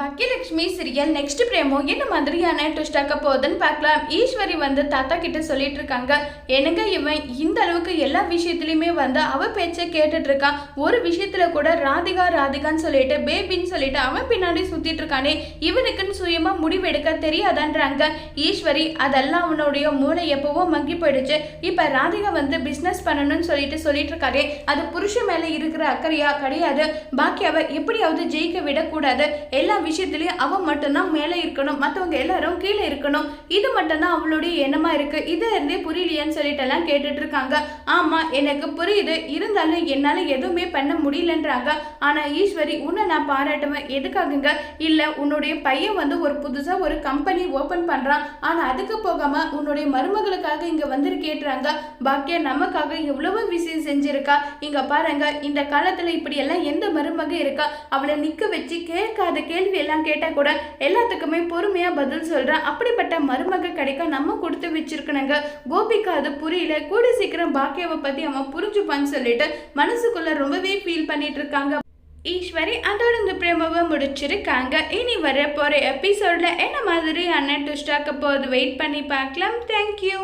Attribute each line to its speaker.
Speaker 1: Baakiyalakshmi serial next பிரேமோ என்ன மாதிரியான ட்விஸ்டாக்க போகுதுன்னு பார்க்கலாம். ஈஸ்வரி வந்து தாத்தா கிட்ட சொல்லிட்டு இருக்காங்க. என்னங்க இவன்? இந்த அளவுக்கு எல்லா விஷயத்துலையுமே வந்து அவ பேச்சை கேட்டுட்டு இருக்கான். ஒரு விஷயத்துல கூட ராதிகா ராதிகான்னு சொல்லிட்டு பேபின்னு சொல்லிட்டு அவன் பின்னாடி சுத்திட்டு இருக்கானே. இவனுக்குன்னு சுயமா முடிவெடுக்க தெரியாதான்றாங்க. ஈஸ்வரி அதெல்லாம் அவனுடைய மூளை எப்பவோ மங்கி போயிடுச்சு. இப்ப ராதிகா வந்து பிசினஸ் பண்ணணும்னு சொல்லிட்டு சொல்லிட்டு இருக்காரு அது புருஷன் மேல இருக்கிற அக்கறையா கிடையாது. பாக்கியாவை எப்படியாவது ஜெயிக்க விடக்கூடாது. எல்லா விஷயத்துலயும் அவன் மட்டும்தான் மேலே இருக்கணும். மற்றவங்க எல்லாரும் கீழே இருக்கணும். இது மட்டும்தான் அவளுடைய எண்ணமாக இருக்குது இதை இருந்தே புரியலையேன்னு சொல்லிட்டு எல்லாம் கேட்டுட்டு இருக்காங்க ஆமாம் எனக்கு புரியுது. இருந்தாலும் என்னால் எதுவுமே பண்ண முடியலன்றாங்க. ஆனால் ஈஸ்வரி உன்னை நான் பாராட்டுவேன். எதுக்காகங்க? இல்லை உன்னுடைய பையன் வந்து ஒரு புதுசாக ஒரு கம்பெனி ஓப்பன் பண்ணுறான் ஆனால் அதுக்கு போகாமல் உன்னுடைய மருமகளுக்காக இங்க வந்திருக்கேன்றாங்க பாக்கியா நமக்காக எவ்வளவு செஞ்சிருக்கா? இங்க பாருங்க இந்த காலத்துல இப்படி எல்லாம் எந்த மருமக இருக்கா? அவளை நிக்க வச்சு கேட்காத கேள்வி எல்லாம் கேட்டா கூட எல்லாத்துக்குமே பொறுமையா பதில் சொல்றேன் அப்படிப்பட்ட மருமக கிடைக்க நம்ம கொடுத்து வச்சிருக்கணுங்க. கோபிக்கு அது புரியல. கூட சீக்கிரம் பாக்கியாவை பத்தி அவன் புரிஞ்சுப்பான்னு சொல்லிட்டு மனசுக்குள்ள ரொம்பவே ஃபீல் பண்ணிட்டு இருக்காங்க ஈஸ்வரி அதோட இந்த பிரேமாவை முடிச்சிருக்காங்க. இனி வர போற எபிசோட்ல என்ன மாதிரியான ட்விஸ்டாக்க போகுது? வெயிட் பண்ணி பார்க்கலாம். தேங்க்யூ